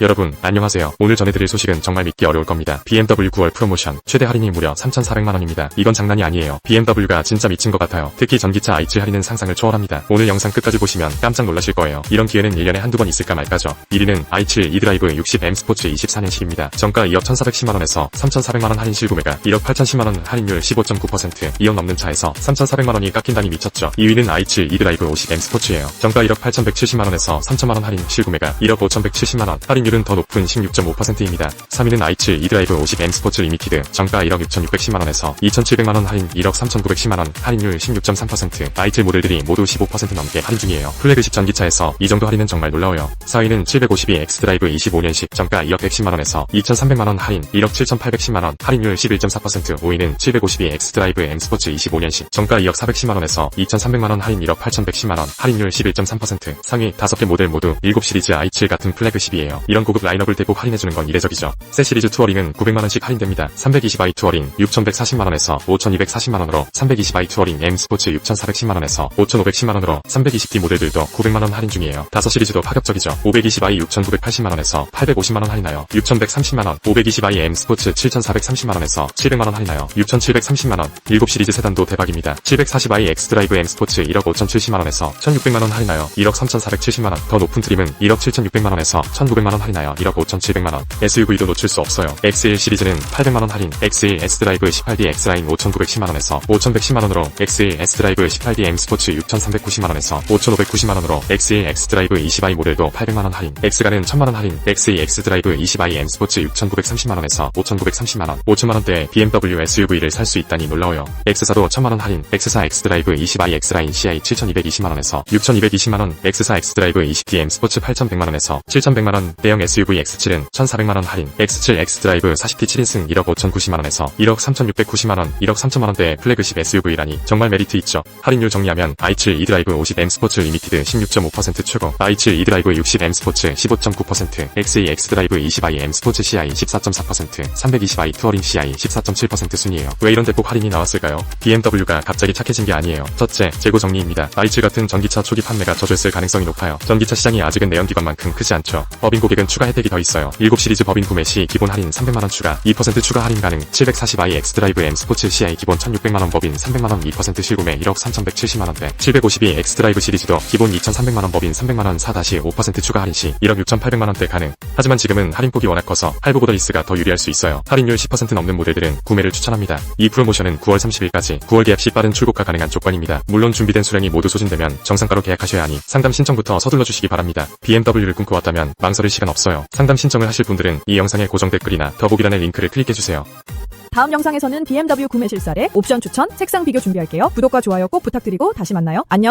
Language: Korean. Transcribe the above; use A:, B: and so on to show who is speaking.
A: 여러분, 안녕하세요. 오늘 전해드릴 소식은 정말 믿기 어려울 겁니다. BMW 9월 프로모션, 최대 할인이 무려 3,400만원입니다. 이건 장난이 아니에요. BMW가 진짜 미친 것 같아요. 특히 전기차 i7 할인은 상상을 초월합니다. 오늘 영상 끝까지 보시면 깜짝 놀라실 거예요. 이런 기회는 1년에 한두 번 있을까 말까죠. 1위는 i7 e드라이브 60M 스포츠 24년식입니다. 정가 2억 1,410만원에서 3,400만원 할인 실구매가 1억 8,010만원 할인율 15.9% 2억 넘는 차에서 3,400만원이 깎인다니 미쳤죠. 2위는 i7 e드라이브 50M 스포츠예요. 정가 1억 8,170만원에서 3,000만원 할인 실구매가 1억 5,170만원 할인율 은 더 높은 16.5%입니다. 3위는 i7 e드라이브 50M 스포츠 리미티드 정가 1억 6,610만원에서 2,700만원 할인 1억 3,910만원 할인율 16.3% i7 모델들이 모두 15% 넘게 할인 중이에요. 플래그십 전기차에서 이 정도 할인은 정말 놀라워요. 4위는 752 X드라이브 25년식 정가 2억 110만원에서 2,300만원 할인 1억 7,810만원 할인율 11.4% 5위는 752 X드라이브 M 스포츠 25년식 정가 2억 410만원에서 2,300만원 할인 1억 8,110만원 할인율 11.3% 상위 5개 모델 모두 7 시리즈 i7 같은 플래그십이에요. 이런 고급 라인업을 대폭 할인해주는 건 이례적이죠. 새 시리즈 투어링은 900만원씩 할인됩니다. 320i 투어링 6,140만원에서 5,240만원으로 320i 투어링 M 스포츠 6,410만원에서 5,510만원으로 320D 모델들도 900만원 할인 중이에요. 5시리즈도 파격적이죠. 520i 6,980만원에서 850만원 할인하여 6,130만원 520i M 스포츠 7,430만원에서 700만원 할인하여 6,730만원 7시리즈 세단도 대박입니다. 740i X드라이브 M 스포츠 1억 5,070만원에서 1,600만원 할인하여 1억 3,470만원 더 높은 트림은 1억 7,600만원에서 1,900만원 할인 하여 1억 5,700만원. SUV도 놓칠 수 없어요. X1 시리즈는 800만원 할인. X1 S드라이브 18D X라인 5,910만원에서 5,110만원으로 X1 S드라이브 18D M 스포츠 6,390만원에서 5,590만원으로 X1 X드라이브 20i 모델도 800만원 할인. X가는 1,000만원 할인. X2 X드라이브 20i M 스포츠 6,930만원에서 5,930만원. 5천만원대의 BMW SUV를 살 수 있다니 놀라워요. X사도 1,000만원 할인. X4 X드라이브 20i X라인 CI 7,220만원에서 6,220만원. X4 X드라이브 20D M 스포츠 8,100만원에서 7,100만원 대형 SUV X7은 1,400만원 할인 X7 X드라이브 40D 7인승 1억 5,090만원에서 1억 3,690만원 1억 3천만원대의 플래그십 SUV라니 정말 메리트 있죠. 할인율 정리하면 i7 e드라이브 50M 스포츠 리미티드 16.5% 최고 i7 e드라이브 60M 스포츠 15.9% X2 X드라이브 20i M 스포츠 CI 14.4% 320i 투어링 CI 14.7% 순이에요. 왜 이런 대폭 할인이 나왔을까요? BMW가 갑자기 착해진 게 아니에요. 첫째, 재고 정리입니다. i7 같은 전기차 초기 판매가 젖어있을 가능성이 높아요. 전기차 시장이 아직은 내연기관만큼 크지 않죠. 법인 고객 은 추가 혜택이 더 있어요. 7시리즈 법인 구매 시 기본 할인 300만원 추가, 2% 추가 할인 가능, 740i X드라이브 M 스포츠 CI 기본 1600만원 법인 300만원 2% 실구매 1억 3170만원대, 752 X드라이브 시리즈도 기본 2300만원 법인 300만원 4-5% 추가 할인 시 1억 6800만원대 가능. 하지만 지금은 할인폭이 워낙 커서 할부보다 리스가 더 유리할 수 있어요. 할인율 10% 넘는 모델들은 구매를 추천합니다. 이 프로모션은 9월 30일까지 9월 계약 시 빠른 출고가 가능한 조건입니다. 물론 준비된 수량이 모두 소진되면 정상가로 계약하셔야 하니 상담 신청부터 서둘러 주시기 바랍니다. BMW를 꿈꿔 왔다면 망설일 시간 없어요. 상담 신청을 하실 분들은 이 영상의 고정 댓글이나 더보기란의 링크를 클릭해주세요.
B: 다음 영상에서는 BMW 구매 실사례, 옵션 추천, 색상 비교 준비할게요. 구독과 좋아요 꼭 부탁드리고 다시 만나요. 안녕!